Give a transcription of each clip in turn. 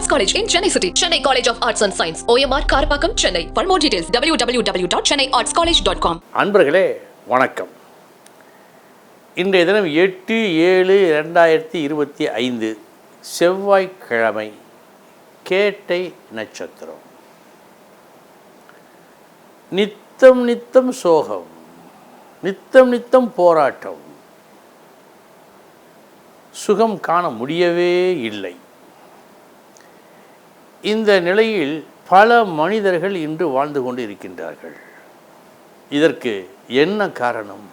Arts college in Chennai city Chennai college of arts and science OMR Karapakkam Chennai for more details W W W dot Chennai arts college dot com அன்பர்களே வணக்கம் இன்றைய தினம் எட்டு ஏழு இரண்டாயிரத்தி இருபத்தி ஐந்து செவ்வாய்க்கிழமை கேட்டை நட்சத்திரம் நித்தம் நித்தம் சோகம் நித்தம் நித்தம் போராட்டம் சுகம் காண முடியவே இல்லை இந்த நிலையில் பல மனிதர்கள் இன்று வாழ்ந்து கொண்டு இருக்கின்றார்கள் இதற்கு என்ன காரணம்?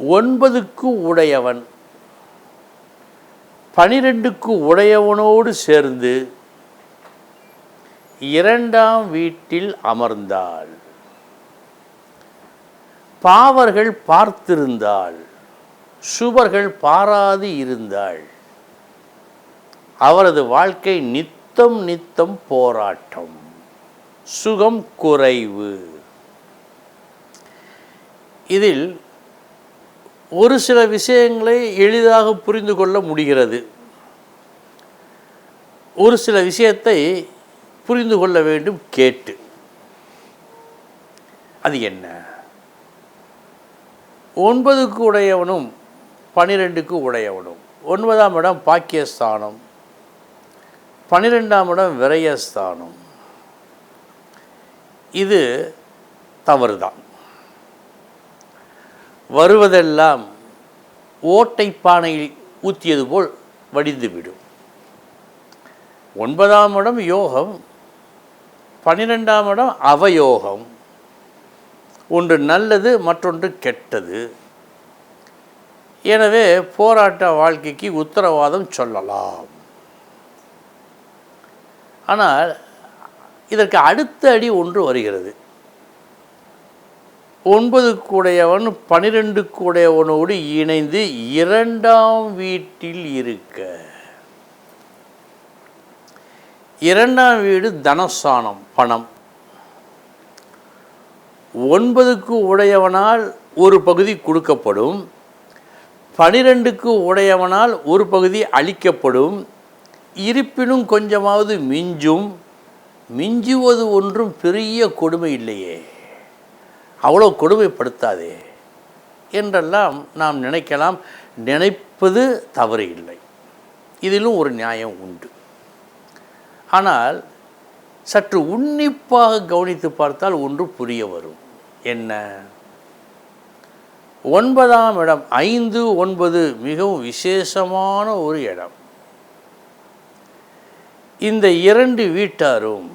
ஒன்பதுக்கு உடையவன் பனிரெண்டுக்கு உடையவனோடு சேர்ந்து இரண்டாம் வீட்டில் அமர்ந்தாள். பாவர்கள் பார்த்திருந்தாள் சுவர்கள் பாராது இருந்தாள். அவரது வாழ்க்கை நித்தம் நித்தம் போராட்டம். சுகம் குறைவு. இதில் ஒரு சில விஷயங்களை எளிதாக புரிந்து கொள்ள முடிகிறது. ஒரு சில விஷயத்தை புரிந்து கொள்ள வேண்டும் கேட்டு. அது என்ன? ஒன்பதுக்கு உடையவனும் பனிரெண்டுக்கு உடையவனும். ஒன்பதாம் இடம் பாக்கியஸ்தானம். பன்னிரெண்டாம் இடம் விரயஸ்தானம். இது தவறுதான். வருவதெல்லாம் ஓட்டை பானையில் ஊற்றியது போல் வடிந்துவிடும். ஒன்பதாம் இடம் யோகம் பன்னிரெண்டாம் இடம் அவயோகம். ஒன்று நல்லது மற்றொன்று கெட்டது. எனவே போராட்ட வாழ்க்கைக்கு உத்தரவாதம் சொல்லலாம். ஆனால் இதற்கு அடுத்த அடி ஒன்று வருகிறது. ஒன்பது கூடையவன் பனிரெண்டு கூடையவனோடு இணைந்து இரண்டாம் வீட்டில் இருக்க. இரண்டாம் வீடு தனஸ்தானம் பணம். ஒன்பதுக்கு உடையவனால் ஒரு பகுதி கொடுக்கப்படும். பனிரெண்டுக்கு உடையவனால் ஒரு பகுதி அளிக்கப்படும். இருப்பினும் கொஞ்சமாவது மிஞ்சும் மிஞ்சுவது ஒன்றும் பெரிய கொடுமை இல்லையே. அவ்வளோ கொடுமைப்படுத்தாதே என்றெல்லாம் நாம் நினைக்கலாம். நினைப்பது தவறு இல்லை. இதிலும் ஒரு நியாயம் உண்டு. ஆனால் சற்று உன்னிப்பாக கவனித்து பார்த்தால் ஒன்று புரிய வரும். என்ன? ஒன்பதாம் இடம் ஐந்து ஒன்பது மிகவும் விசேஷமான ஒரு இடம். இந்த இரண்டு வீட்டாரும்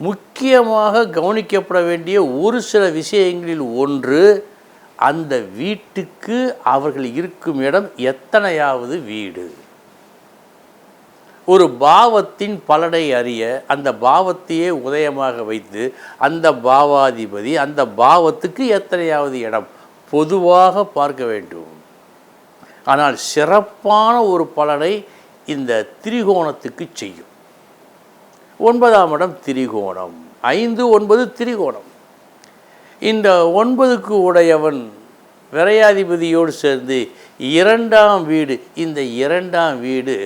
முக்கியமாக கவனிக்கப்பட வேண்டிய ஒரு சில விஷயங்களில் ஒன்று அந்த வீட்டுக்கு அவர்கள் இருக்கும் இடம் எத்தனையாவது வீடு? ஒரு பாவத்தின் பலனை அறிய அந்த பாவத்தையே உதயமாக வைத்து அந்த பாவாதிபதி அந்த பாவத்துக்கு எத்தனையாவது இடம்? பொதுவாக பார்க்க வேண்டும். ஆனால் சிறப்பான ஒரு பலனை இந்த திரிகோணத்துக்கு செய்யும். ஒன்பதாம் இடம் திரிகோணம். ஐந்து ஒன்பது திரிகோணம். இந்த ஒன்பதுக்கு உடையவன் விரையாதிபதியோடு சேர்ந்து இரண்டாம் வீடு இந்த இரண்டாம் வீடு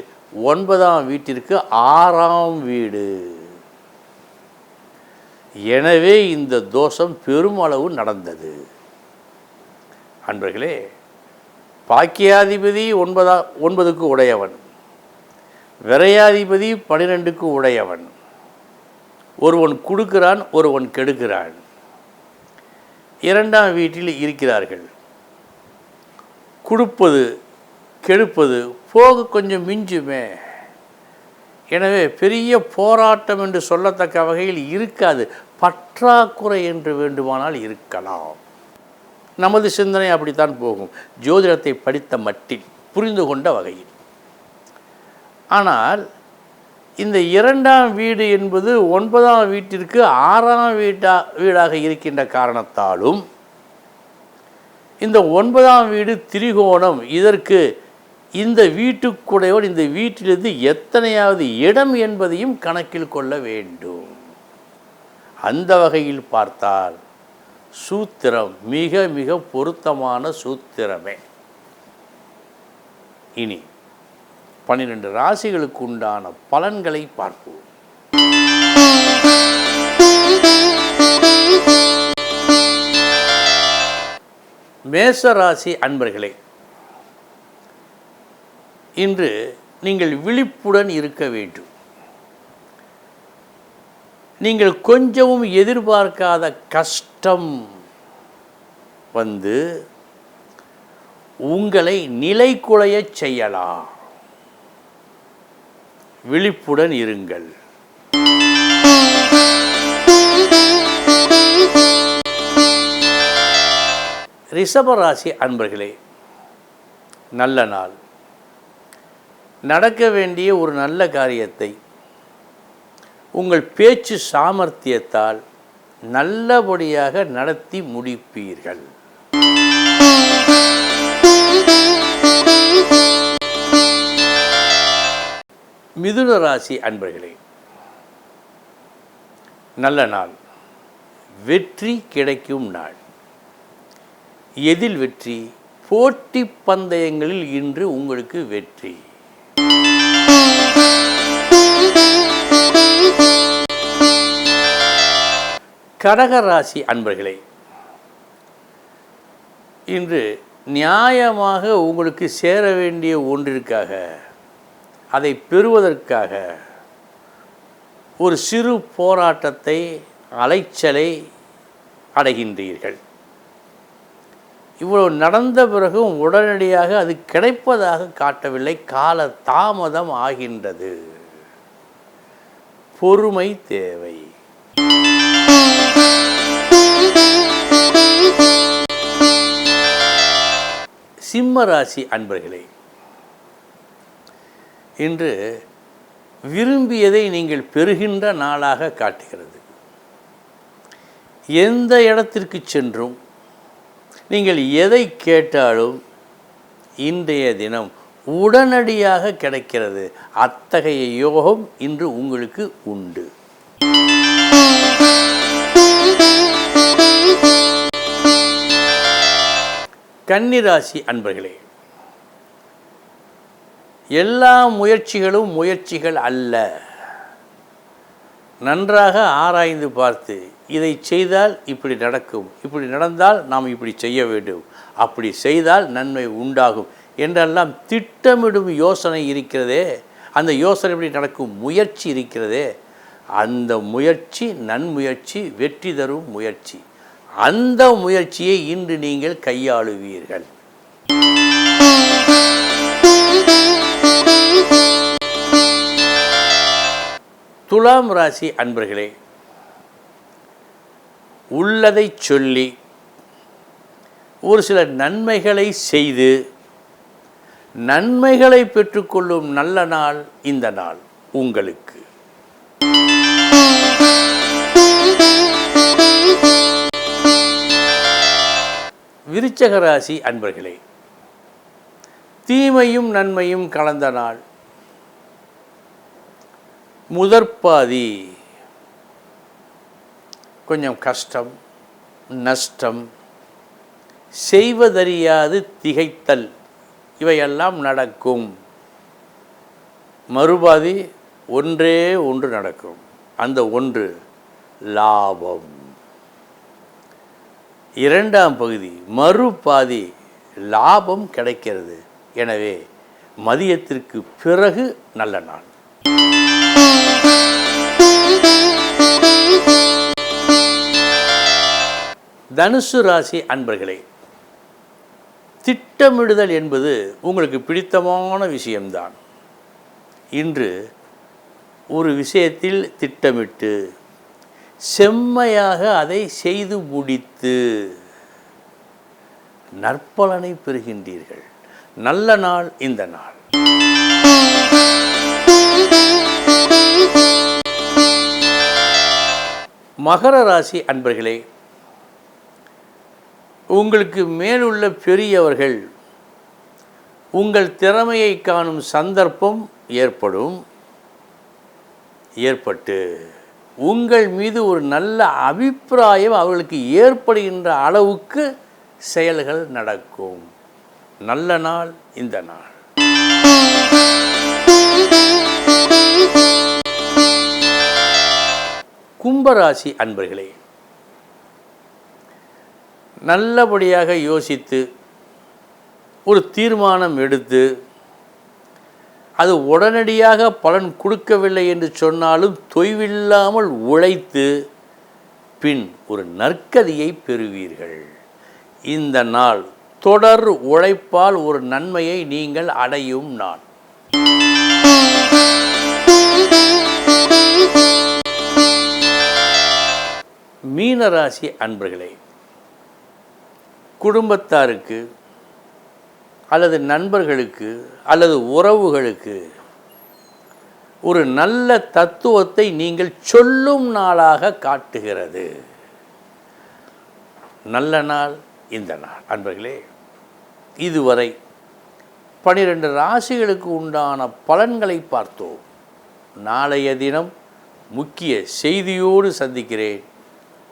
ஒன்பதாம் வீட்டிற்கு ஆறாம் வீடு. எனவே இந்த தோஷம் பெருமளவு நடந்தது. அன்பர்களே பாக்கியாதிபதி ஒன்பதா ஒன்பதுக்கு உடையவன். விரையாதிபதி பனிரெண்டுக்கு உடையவன். ஒருவன் கொடுக்கிறான் ஒருவன் கெடுக்கிறான். இரண்டாம் வீட்டில் இருக்கிறார்கள். கொடுப்பது கெடுப்பது போக கொஞ்சம் மிஞ்சுமே. எனவே பெரிய போராட்டம் என்று சொல்லத்தக்க வகையில் இருக்காது. பற்றாக்குறை என்று வேண்டுமானால் இருக்கலாம். நமது சிந்தனை அப்படித்தான் போகும். ஜோதிடத்தை படித்த மட்டில் புரிந்து கொண்ட வகையில். ஆனால் இந்த இரண்டாம் வீடு என்பது ஒன்பதாம் வீட்டிற்கு ஆறாம் வீட்டா வீடாக இருக்கின்ற காரணத்தாலும் இந்த ஒன்பதாம் வீடு திரிகோணம். இதற்கு இந்த வீட்டுக்குடையோடு இந்த வீட்டிலிருந்து எத்தனையாவது இடம் என்பதையும் கணக்கில் கொள்ள வேண்டும். அந்த வகையில் பார்த்தால் சூத்திரம் மிக மிக பொருத்தமான சூத்திரமே. இனி பன்னிரெண்டு ராசிகளுக்கு உண்டான பலன்களை பார்ப்போம். மேச ராசி அன்பர்களே இன்று நீங்கள் விழிப்புடன் இருக்க வேண்டும். நீங்கள் கொஞ்சமும் எதிர்பார்க்காத கஷ்டம் வந்து உங்களை நிலைகுலையச் செய்யலாம். விழிப்புடன் இருங்கள். ரிஷபராசி அன்பர்களே நல்ல நாள். நடக்க வேண்டிய ஒரு நல்ல காரியத்தை உங்கள் பேச்சு சாமர்த்தியத்தால் நல்லபடியாக நடத்தி முடிப்பீர்கள். மிதுன ராசி அன்பர்களே நல்ல நாள். வெற்றி கிடைக்கும் நாள். எதில் வெற்றி? போட்டி பந்தயங்களில் இன்று உங்களுக்கு வெற்றி. கடகராசி அன்பர்களே இன்று நியாயமாக உங்களுக்கு சேர வேண்டிய ஒன்றிற்காக அதை பெறுவதற்காக ஒரு சிறு போராட்டத்தை அலைச்சலை அடைகின்றீர்கள். இவ்வளவு நடந்த பிறகும் உடனடியாக அது கிடைப்பதாக காட்டவில்லை. கால தாமதம் ஆகின்றது. பொறுமை தேவை. சிம்ம ராசி அன்பர்களே இன்று விரும்பியதை நீங்கள் பெறுகின்ற நாளாக காட்டுகிறது. எந்த இடத்திற்கு சென்றும் நீங்கள் எதை கேட்டாலும் இன்றைய தினம் உடனடியாக கிடைக்கிறது. அத்தகைய யோகம் இன்று உங்களுக்கு உண்டு. கன்னிராசி அன்பர்களே எல்லா முயற்சிகளும் முயற்சிகள் அல்ல. நன்றாக ஆராய்ந்து பார்த்து இதை செய்தால் இப்படி நடக்கும். இப்படி நடந்தால் நாம் இப்படி செய்ய வேண்டும். அப்படி செய்தால் நன்மை உண்டாகும். என்றெல்லாம் திட்டமிடும் யோசனை இருக்கிறதே. அந்த யோசனை எப்படி நடக்கும்? முயற்சி இருக்கிறதே. அந்த முயற்சி நன்முயற்சி வெற்றி தரும் முயற்சி. அந்த முயற்சியை இன்று நீங்கள் கையாளுவீர்கள். துலாம் ராசி அன்பர்களே உள்ளதை சொல்லி ஒரு சில நன்மைகளை செய்து நன்மைகளை பெற்றுக்கொள்ளும் நல்ல நாள் இந்த நாள் உங்களுக்கு. விருச்சக ராசி அன்பர்களே தீமையும் நன்மையும் கலந்த நாள். முதற்பாதி. கொஞ்சம் கஷ்டம் நஷ்டம். செய்வதறியாது திகைத்தல். இவையெல்லாம் நடக்கும். மறுபாதி ஒன்றே ஒன்று நடக்கும். அந்த ஒன்று லாபம். இரண்டாம் பகுதி மறுபாதி லாபம் கிடைக்கிறது. எனவே மதியத்திற்கு பிறகு நல்ல நாள். தனுசு ராசி அன்பர்களே திட்டமிடுதல் என்பது உங்களுக்கு பிடித்தமான விஷயம்தான். இன்று ஒரு விஷயத்தில் திட்டமிட்டு செம்மையாக அதை செய்து முடித்து நற்பலனை பெறுகின்றீர்கள். நல்ல நாள் இந்த நாள். மகர ராசி அன்பர்களே உங்களுக்கு மேலுள்ள பெரியவர்கள் உங்கள் திறமையை காணும் சந்தர்ப்பம் ஏற்படும் ஏற்பட்டு உங்கள் மீது ஒரு நல்ல அபிப்பிராயம் அவர்களுக்கு ஏற்படுகின்ற அளவுக்கு செயல்கள் நடக்கும். நல்ல நாள் இந்த நாள். கும்பராசி அன்பர்களே நல்லபடியாக யோசித்து ஒரு தீர்மானம் எடுத்து அது உடனடியாக பலன் கொடுக்கவில்லை என்று சொன்னாலும் தொய்வில்லாமல் உழைத்து பின் ஒரு நற்கதியை பெறுவீர்கள். இந்த நாள் தொடர் உழைப்பால் ஒரு நன்மையை நீங்கள் அடையும் நாள். மீனராசி அன்பர்களே குடும்பத்தாருக்கு அல்லது நண்பர்களுக்கு அல்லது உறவுகளுக்கு ஒரு நல்ல தத்துவத்தை நீங்கள் சொல்லும் நாளாக காட்டுகிறது. நல்ல நாள் இந்த நாள். அன்பர்களே இதுவரை பனிரெண்டு ராசிகளுக்கு உண்டான பலன்களை பார்த்தோம். நாளைய தினம் முக்கிய செய்தியோடு சந்திக்கிறேன்.